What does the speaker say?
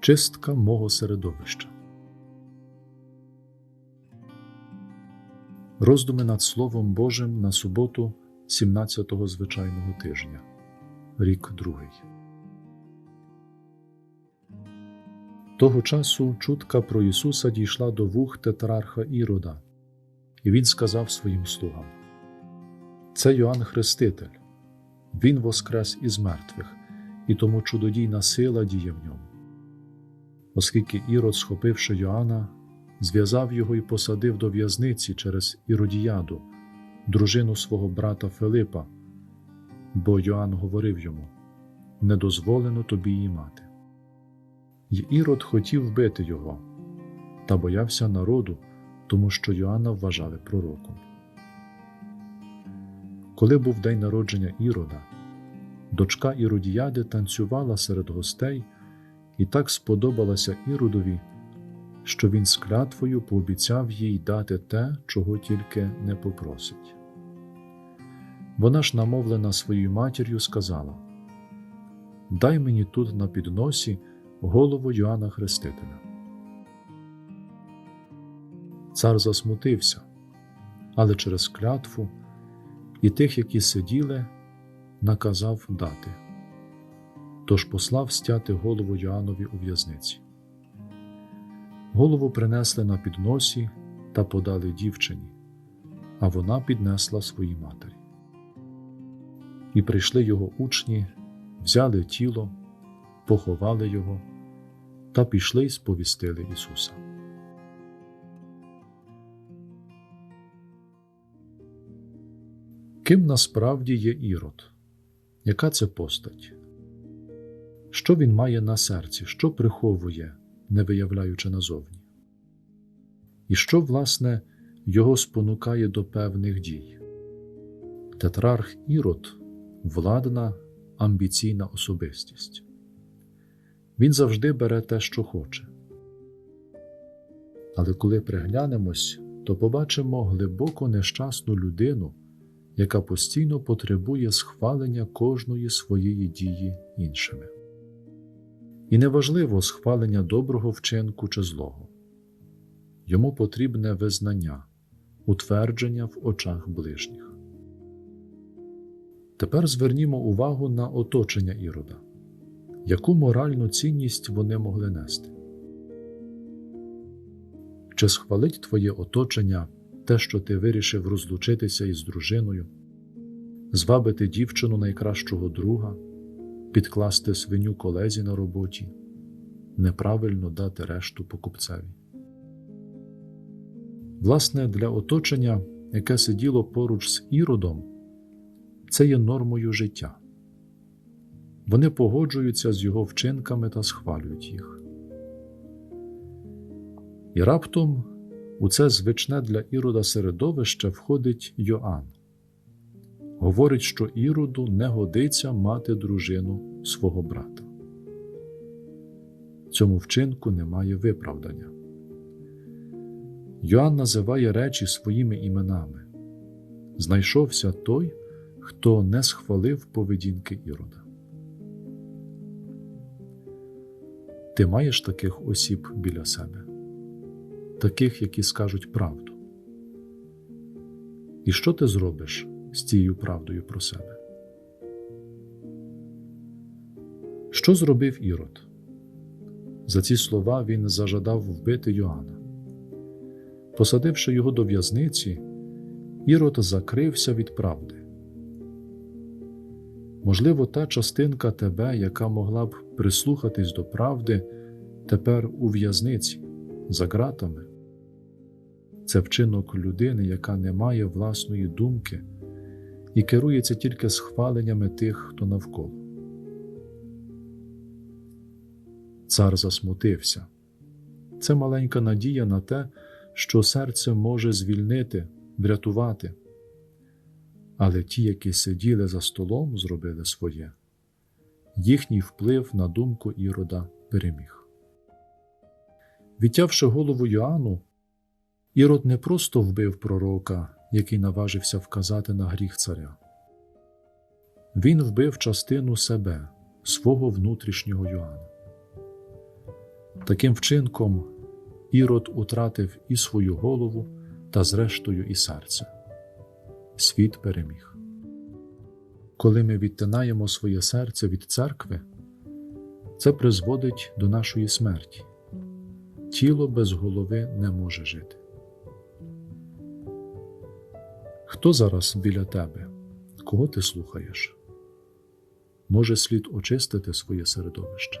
Чистка мого середовища. Роздуми над Словом Божим на суботу 17-го звичайного тижня. Рік другий. Того часу чутка про Ісуса дійшла до вух тетрарха Ірода, і він сказав своїм слугам: Це Йоанн Хреститель, Він воскрес із мертвих, і тому чудодійна сила діє в ньому. Оскільки Ірод, схопивши Йоанна, зв'язав його і посадив до в'язниці через Іродіяду, дружину свого брата Филипа, бо Йоанн говорив йому: Не дозволено тобі її мати. І Ірод хотів вбити його, та боявся народу, тому що Йоанна вважали пророком. Коли був день народження Ірода, дочка Іродіяди танцювала серед гостей і так сподобалася Іродові, що він з клятвою пообіцяв їй дати те, чого тільки не попросить. Вона ж, намовлена своєю матір'ю, сказала: Дай мені тут на підносі голову Йоанна Хрестителя. Цар засмутився, але через клятву і тих, які сиділи, наказав дати. Тож послав стяти голову Йоаннові у в'язниці. Голову принесли на підносі та подали дівчині, а вона піднесла своїй матері. І прийшли його учні, взяли тіло, поховали його та пішли й сповістили Ісуса. Ким насправді є Ірод? Яка це постать? Що він має на серці, що приховує, не виявляючи назовні? І що, власне, його спонукає до певних дій? Тетрарх Ірод владна, амбіційна особистість. Він завжди бере те, що хоче. Але коли приглянемось, то побачимо глибоко нещасну людину, яка постійно потребує схвалення кожної своєї дії іншими. І неважливо схвалення доброго вчинку чи злого. Йому потрібне визнання, утвердження в очах ближніх. Тепер звернімо увагу на оточення Ірода яку моральну цінність вони могли нести? Чи схвалить твоє оточення те, що ти вирішив розлучитися із дружиною, звабити дівчину найкращого друга, підкласти свиню колезі на роботі, неправильно дати решту покупцеві? Власне, для оточення, яке сиділо поруч з іродом, це є нормою життя. Вони погоджуються з його вчинками та схвалюють їх. І раптом у це звичне для Ірода середовище входить Йоанн. Говорить, що Іроду не годиться мати дружину свого брата. Цьому вчинку немає виправдання. Йоанн називає речі своїми іменами. Знайшовся той, хто не схвалив поведінки Ірода. Ти маєш таких осіб біля себе, таких, які скажуть правду. І що ти зробиш з цією правдою про себе? Що зробив Ірод? За ці слова він зажадав вбити Йоанна. Посадивши його до в'язниці, Ірод закрився від правди. Можливо, та частинка тебе, яка могла б прислухатись до правди, тепер у в'язниці, за ґратами. Це вчинок людини, яка не має власної думки і керується тільки схваленнями тих, хто навколо. Цар засмутився. Це маленька надія на те, що серце може звільнити, врятувати. Але ті, які сиділи за столом, зробили своє, їхній вплив на думку Ірода переміг. Відтявши голову Йоанну, Ірод не просто вбив пророка, який наважився вказати на гріх царя. Він вбив частину себе, свого внутрішнього Йоанна. Таким вчинком Ірод утратив і свою голову, та зрештою і серце. Світ переміг. Коли ми відтинаємо своє серце від церкви, це призводить до нашої смерті. Тіло без голови не може жити. Хто зараз біля тебе? Кого ти слухаєш? Може слід очистити своє середовище.